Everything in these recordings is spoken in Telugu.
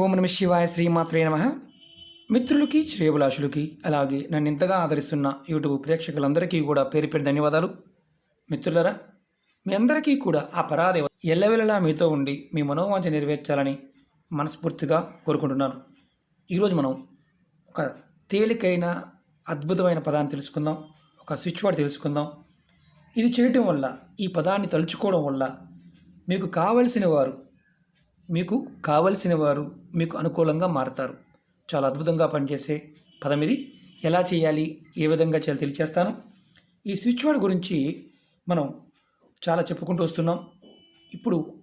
ఓం నమ శివాయ శ్రీమాత్రే నమ. మిత్రులకి శ్రేయభిలాషులకి అలాగే నన్ను ఇంతగా ఆదరిస్తున్న యూట్యూబ్ ప్రేక్షకులందరికీ కూడా పేరు పేరు ధన్యవాదాలు. మిత్రులరా మీ అందరికీ కూడా ఆ పరాదేవ ఎల్లవెల్లలా మీతో ఉండి మీ మనోవాంఛ నెరవేర్చాలని మనస్ఫూర్తిగా కోరుకుంటున్నాను. ఈరోజు మనం ఒక తేలికైన అద్భుతమైన పదాన్ని తెలుసుకుందాం ఒక స్విచ్ వర్డ్ తెలుసుకుందాం. ఇది చేయటం వల్ల ఈ పదాన్ని తలుచుకోవడం వల్ల మీకు కావలసిన వారు మీకు కావలసిన వారు మీకు అనుకూలంగా మారతారు. చాలా అద్భుతంగా పనిచేసే పదం ఇది. ఎలా చేయాలి? ఏ విధంగా చేయాలి? తెలియచేస్తాను. ఈ స్విచ్ బోర్డ్ గురించి మనం చాలా చెప్పుకుంటూ వస్తున్నాం. ఇప్పుడు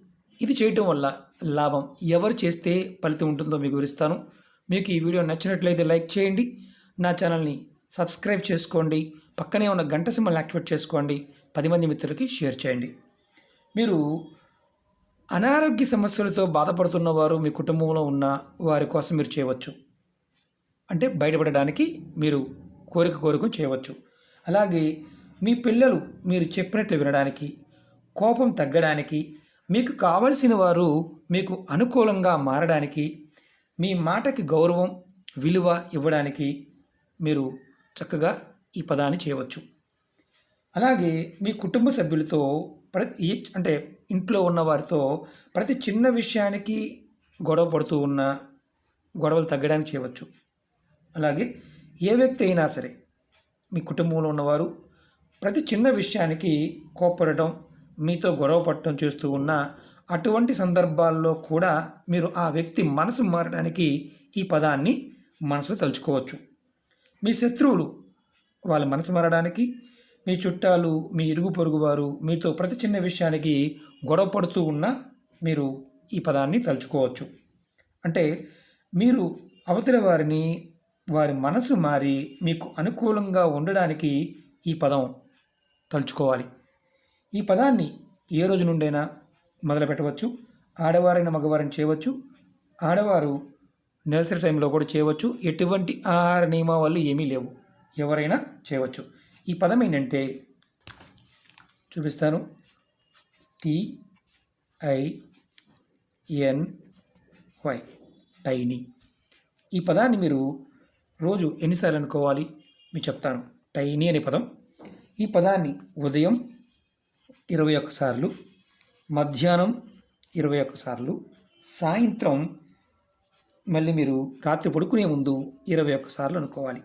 ఇది చేయటం వల్ల లాభం. ఎవరు చేస్తే ఫలితం ఉంటుందో మీకు వివరిస్తాను. మీకు ఈ వీడియో నచ్చినట్లయితే లైక్ చేయండి. నా ఛానల్ని సబ్స్క్రైబ్ చేసుకోండి. పక్కనే ఉన్న గంట సింబల్ యాక్టివేట్ చేసుకోండి. పది మంది మిత్రులకి షేర్ చేయండి. మీరు అనారోగ్య సమస్యలతో బాధపడుతున్న వారు మీ కుటుంబంలో ఉన్న వారి కోసం మీరు చేయవచ్చు. అంటే బయటపడడానికి మీరు కోరిక కోరిక చేయవచ్చు. అలాగే మీ పిల్లలు మీరు చెప్పినట్లు వినడానికి కోపం తగ్గడానికి మీకు కావలసిన వారు మీకు అనుకూలంగా మారడానికి మీ మాటకి గౌరవం విలువ ఇవ్వడానికి మీరు చక్కగా ఈ పదాన్ని చేయవచ్చు. అలాగే మీ కుటుంబ సభ్యులతో ప్రతి అంటే ఇంట్లో ఉన్న వారితో ప్రతి చిన్న విషయానికి గొడవ పడుతూ ఉన్న గొడవలు తగ్గడానికి చేయవచ్చు. అలాగే ఏ వ్యక్తి అయినా సరే మీ కుటుంబంలో ఉన్నవారు ప్రతి చిన్న విషయానికి కోప్పడటం మీతో గొడవ పట్టడం చేస్తూ ఉన్న అటువంటి సందర్భాల్లో కూడా మీరు ఆ వ్యక్తి మనసు మారడానికి ఈ పదాన్ని మనసులో తలుచుకోవచ్చు. మీ శత్రువులు వాళ్ళ మనసు మారడానికి మీ చుట్టాలు మీ ఇరుగు పొరుగు వారు మీతో ప్రతి చిన్న విషయానికి గొడవ పడుతూ ఉన్నా మీరు ఈ పదాన్ని తలుచుకోవచ్చు. అంటే మీరు అవతల వారిని వారి మనసు మారి మీకు అనుకూలంగా ఉండడానికి ఈ పదం తలుచుకోవాలి. ఈ పదాన్ని ఏ రోజు నుండైనా మొదలు పెట్టవచ్చు. ఆడవారైన మగవారిని చేయవచ్చు. ఆడవారు నెలసరి టైంలో కూడా చేయవచ్చు. ఎటువంటి ఆహార నియమావళి ఏమీ లేవు. ఎవరైనా చేయవచ్చు. ఈ పదం ఏంటంటే చూపిస్తాను. T I N Y tiny. ఈ పదాన్ని మీరు రోజు ఎన్నిసార్లు అనుకోవాలి? మీకు చెప్తాను. టైనీ అనే పదం. ఈ పదాన్ని ఉదయం ఇరవై ఒక్క సార్లు మధ్యాహ్నం ఇరవై ఒక్క సార్లు సాయంత్రం మళ్ళీ మీరు రాత్రి పడుకునే ముందు ఇరవై ఒక్క సార్లు అనుకోవాలి.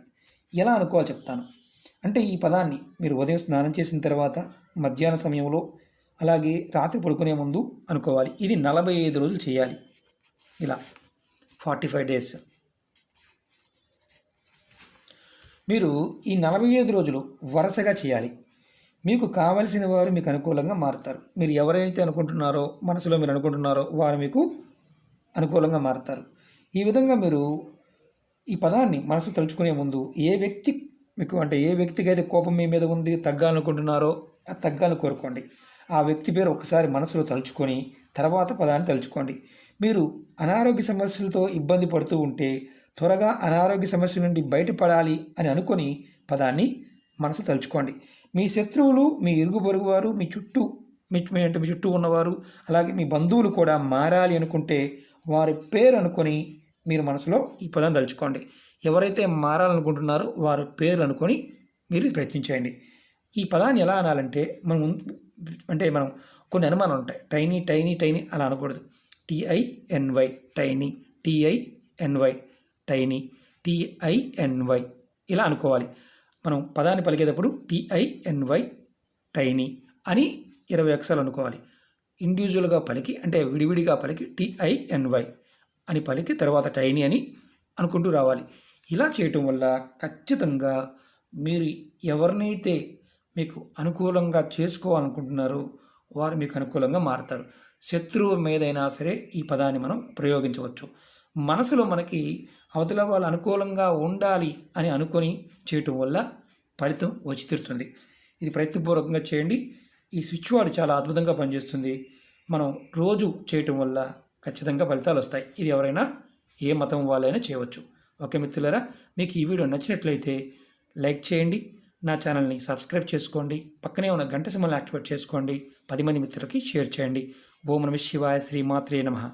ఎలా అనుకోవాలి చెప్తాను. అంటే ఈ పదాన్ని మీరు ఉదయం స్నానం చేసిన తర్వాత మధ్యాహ్న సమయంలో అలాగే రాత్రి పడుకునే ముందు అనుకోవాలి. ఇది నలభై ఐదు రోజులు చేయాలి. ఇలా. Forty five days. మీరు ఈ నలభై ఐదు రోజులు వరుసగా చేయాలి. మీకు కావలసిన వారు మీకు అనుకూలంగా మారుతారు. మీరు ఎవరైతే అనుకుంటున్నారో మనసులో మీరు అనుకుంటున్నారో వారు మీకు అనుకూలంగా మారుతారు. ఈ విధంగా మీరు ఈ పదాన్ని మనసు తలుచుకునే ముందు ఏ వ్యక్తి మీకు అంటే ఏ వ్యక్తికి అయితే కోపం మీ మీద ఉంది తగ్గాలనుకుంటున్నారో ఆ తగ్గాలని కోరుకోండి. ఆ వ్యక్తి పేరు ఒకసారి మనసులో తలుచుకొని తర్వాత పదాన్ని తలుచుకోండి. మీరు అనారోగ్య సమస్యలతో ఇబ్బంది పడుతూ ఉంటే త్వరగా అనారోగ్య సమస్య నుండి బయటపడాలి అని అనుకొని పదాన్ని మనసు తలుచుకోండి. మీ శత్రువులు మీ ఇరుగు పొరుగు వారు మీ చుట్టూ మీ అంటే మీ చుట్టూ ఉన్నవారు అలాగే మీ బంధువులు కూడా మారాలి అనుకుంటే వారి పేరు అనుకొని మీరు మనసులో ఈ పదం తలుచుకోండి. ఎవరైతే మారాలనుకుంటున్నారో వారి పేర్లు అనుకొని మీరు ప్రయత్నించేయండి. ఈ పదాన్ని ఎలా అనాలంటే మనం అంటే మనం కొన్ని అనుమానాలు ఉంటాయి. టైనీ టైనీ టైనీ అలా అనకూడదు. టిఐఎన్వై టైనీ టిఐఎన్వై టైనీ టిఐఎన్వై ఇలా అనుకోవాలి. మనం పదాన్ని పలికేటప్పుడు టిఐఎన్వై టైనీ అని ఇరవై అక్షరాలు అనుకోవాలి. ఇండివిజువల్గా పలికి అంటే విడివిడిగా పలికి టిఐఎన్వై. అని పలికి తర్వాత టైనీ అని అనుకుంటూ రావాలి. ఇలా చేయటం వల్ల ఖచ్చితంగా మీరు ఎవరినైతే మీకు అనుకూలంగా చేసుకోవాలనుకుంటున్నారో వారు మీకు అనుకూలంగా మారుతారు. శత్రువు మీదైనా సరే ఈ పదాన్ని మనం ప్రయోగించవచ్చు. మనసులో మనకి అవతల వాళ్ళు అనుకూలంగా ఉండాలి అని అనుకొని చేయటం వల్ల ఫలితం వచ్చి తీరుతుంది. ఇది ప్రయత్నపూర్వకంగా చేయండి. ఈ స్విచ్ వాడు చాలా అద్భుతంగా పనిచేస్తుంది. మనం రోజు చేయటం వల్ల ఖచ్చితంగా ఫలితాలు వస్తాయి. ఇది ఎవరైనా ఏ మతం వాళ్ళైనా చేయవచ్చు. ఓకే మిత్రులారా మీకు ఈ వీడియో నచ్చినట్లయితే లైక్ చేయండి. నా ఛానల్ని సబ్స్క్రైబ్ చేసుకోండి. పక్కనే ఉన్న గంట సింహల్ని యాక్టివేట్ చేసుకోండి. పది మంది మిత్రులకి షేర్ చేయండి. ఓం నమ శివాయ శ్రీమాత్రే నమః.